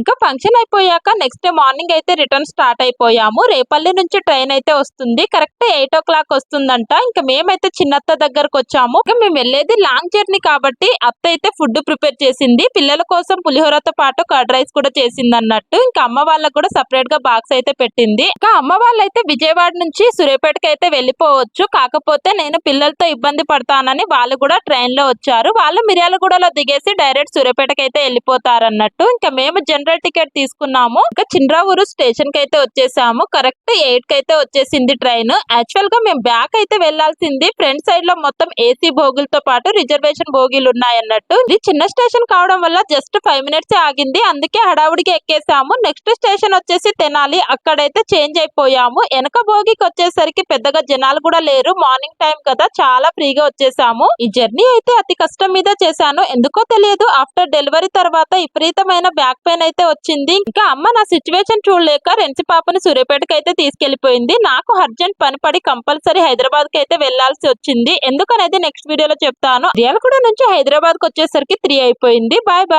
ఇంకా ఫంక్షన్ అయిపోయాక next day morning అయితే రిటర్న్ స్టార్ట్ అయిపోయాము. రేపల్లి నుంచి ట్రైన్ అయితే వస్తుంది. కరెక్ట్ ఎయిట్ ఓ క్లాక్ వస్తుందంట. ఇంకా మేమైతే చిన్నత్త దగ్గరకు వచ్చాము. ఇంకా మేము వెళ్ళేది లాంగ్ జర్నీ కాబట్టి అత్త అయితే ఫుడ్ ప్రిపేర్ చేసింది. పిల్లల కోసం పులిహోరతో పాటు కర్డ్ రైస్ కూడా చేసింది అన్నట్టు ఇంకా అమ్మ వాళ్ళకి కూడా సపరేట్గా బాక్స్ అయితే పెట్టింది. ఇంకా అమ్మ వాళ్ళైతే విజయవాడ నుంచి సూర్యాపేటకి అయితే వెళ్ళిపోవచ్చు. కాకపోతే నేను పిల్లలతో ఇబ్బంది పడతానని వాళ్ళు కూడా ట్రైన్లో వచ్చారు. వాళ్ళు మిర్యాలగూడలో దిగేసి డైరెక్ట్ సూర్యాపేటకి అయితే వెళ్ళిపోతారు అన్నట్టు ఇంకా మేము జనరల్ టికెట్ తీసుకున్నాము. ఇంకా చిండ్రావూరు స్టేషన్కి అయితే వచ్చేసాము. కరెక్ట్ ఎయిట్కి అయితే వచ్చేసింది ట్రైన్ యాక్చువల్గా మేము బ్యాక్ అయితే వెళ్ళాల్సింది ఫ్రంట్ సైడ్లో మొత్తం ఏసీ భోగులతో పాటు రిజర్వేషన్ భోగిలు ఉన్నాయన్నట్టు ఇది చిన్న స్టేషన్ కావడం వల్ల జస్ట్ ఫైవ్ మినిట్స్ ఆగింది. అందుకే హడావుడికి ఎక్కేసాము. నెక్స్ట్ స్టేషన్ వచ్చేసి తెనాలి. అక్కడైతే చేంజ్ అయిపోయాము. వెనక భోగికి వచ్చేసరికి పెద్దగా జనాలు కూడా లేరు. మార్నింగ్ టైం కదా. చాలా ఫ్రీగా వచ్చేసాము. ఈ జర్నీ అయితే అతి కష్టం మీద చేశాను. ఎందుకో తెలియదు. ఆఫ్టర్ డెలివరీ తర్వాత విపరీతమైన బ్యాక్ పెయిన్ అయితే వచ్చింది. ఇంకా అమ్మ నా సిచ్యువేషన్ చూడలేక రెంచి పాపను సూర్యపేటకి అయితే తీసుకెళ్ళిపోయింది నాకు అర్జెంట్ పని పడి కంపల్సరీ హైదరాబాద్కి అయితే వెళ్ళాల్సి వచ్చింది. ఎందుకనేది నెక్స్ట్ వీడియోలో చెప్తాను. రియాలగూడ నుంచి హైదరాబాద్కి వచ్చేసరికి త్రీ అయిపోయింది. Bye bye